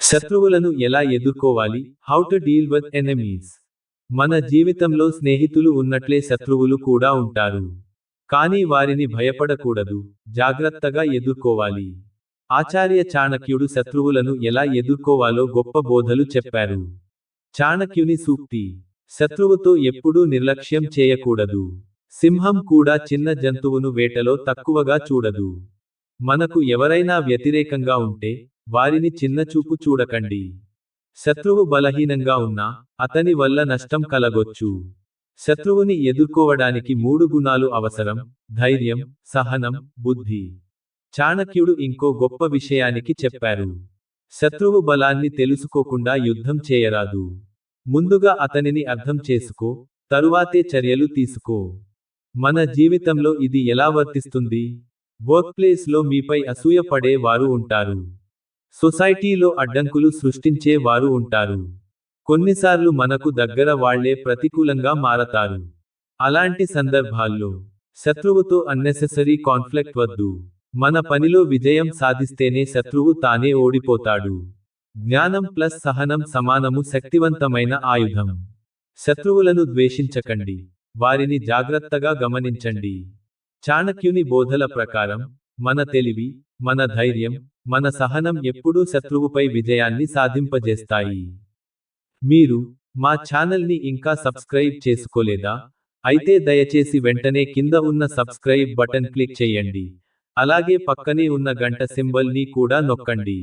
శత్రువులను ఎలా ఎదుర్కోవాలి? How to deal with enemies మన జీవితంలో స్నేహితులు ఉన్నట్లే శత్రువులు కూడా ఉంటారు. కానీ వారిని భయపడకూడదు. జాగ్రత్తగా ఎదుర్కోవాలి. ఆచార్య చాణక్యుడు శత్రువులను ఎలా ఎదుర్కోవాలో గొప్ప బోధలు చెప్పారు. చాణక్యుని సూక్తి. శత్రువుతో ఎప్పుడూ నిర్లక్ష్యం చేయకూడదు. సింహం కూడా చిన్న జంతువును వేటలో తక్కువగా చూడదు. మనకు ఎవరైనా వ్యతిరేకంగా ఉంటే వారిని చిన్నచూపు చూడకండి. శత్రువు బలహీనంగా ఉన్నా అతని వల్ల నష్టం కలగొచ్చు. శత్రువుని ఎదుర్కోవడానికి మూడు గుణాలు అవసరం ధైర్యం సహనం బుద్ధి. చాణక్యుడు ఇంకో గొప్ప విషయానికి చెప్పారు. శత్రువు బలాన్ని తెలుసుకోకుండా యుద్ధం చేయరాదు. ముందుగా అతనిని అర్థం చేసుకో తరువాతే చర్యలు తీసుకో. మన జీవితంలో ఇది ఎలా వర్తిస్తుంది? వర్క్ప్లేస్లో మీపై అసూయ పడే వారు ఉంటారు. సొసైటీలో అడ్డంకులు సృష్టించే వారు ఉంటారు. కొన్నిసార్లు మనకు దగ్గర వాళ్ళే ప్రతికూలంగా మారతారు. అలాంటి సందర్భాల్లో శత్రువుతో అన్నెసెసరీ కాన్ఫ్లిక్ట్ వద్దు. మన పనిలో విజయం సాధిస్తేనే శత్రువు తానే ఓడిపోతాడు. జ్ఞానం ప్లస్ సహనం సమానము శక్తివంతమైన ఆయుధం. శత్రువులను ద్వేషించకండి. వారిని జాగ్రత్తగా గమనించండి. చాణక్యుని బోధల ప్రకారం మన తెలివి మన ధైర్యం మన సహనం ఎప్పుడూ శత్రువుపై విజయాన్ని సాధింపజేస్తాయి. మీరు మా ఛానల్ని ఇంకా సబ్స్క్రైబ్ చేసుకోలేదా? అయితే దయచేసి వెంటనే కింద ఉన్న సబ్స్క్రైబ్ బటన్ క్లిక్ చేయండి. అలాగే పక్కనే ఉన్న గంట సింబల్ని కూడా నొక్కండి.